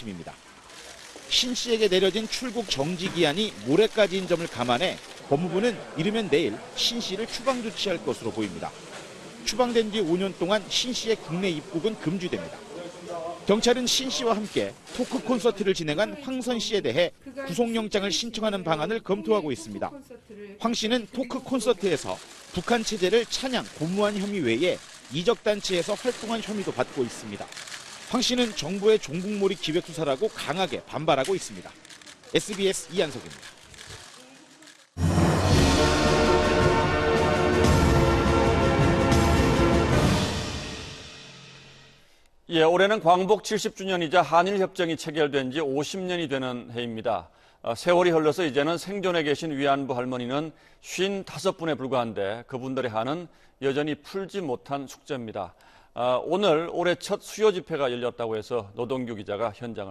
아침입니다. 신 씨에게 내려진 출국 정지 기한이 모레까지인 점을 감안해 법무부는 이르면 내일 신 씨를 추방 조치할 것으로 보입니다. 추방된 뒤 5년 동안 신 씨의 국내 입국은 금지됩니다. 경찰은 신 씨와 함께 토크 콘서트를 진행한 황선 씨에 대해 구속영장을 신청하는 방안을 검토하고 있습니다. 황 씨는 토크 콘서트에서 북한 체제를 찬양, 고무한 혐의 외에 이적 단체에서 활동한 혐의도 받고 있습니다. 황 씨는 정부의 종북몰이 기획 수사라고 강하게 반발하고 있습니다. SBS 이한석입니다. 예, 올해는 광복 70주년이자 한일 협정이 체결된 지 50년이 되는 해입니다. 어, 세월이 흘러서 이제는 생존해 계신 위안부 할머니는 55분에 불과한데 그분들의 한은 여전히 풀지 못한 숙제입니다. 아, 오늘 올해 첫 수요 집회가 열렸다고 해서 노동규 기자가 현장을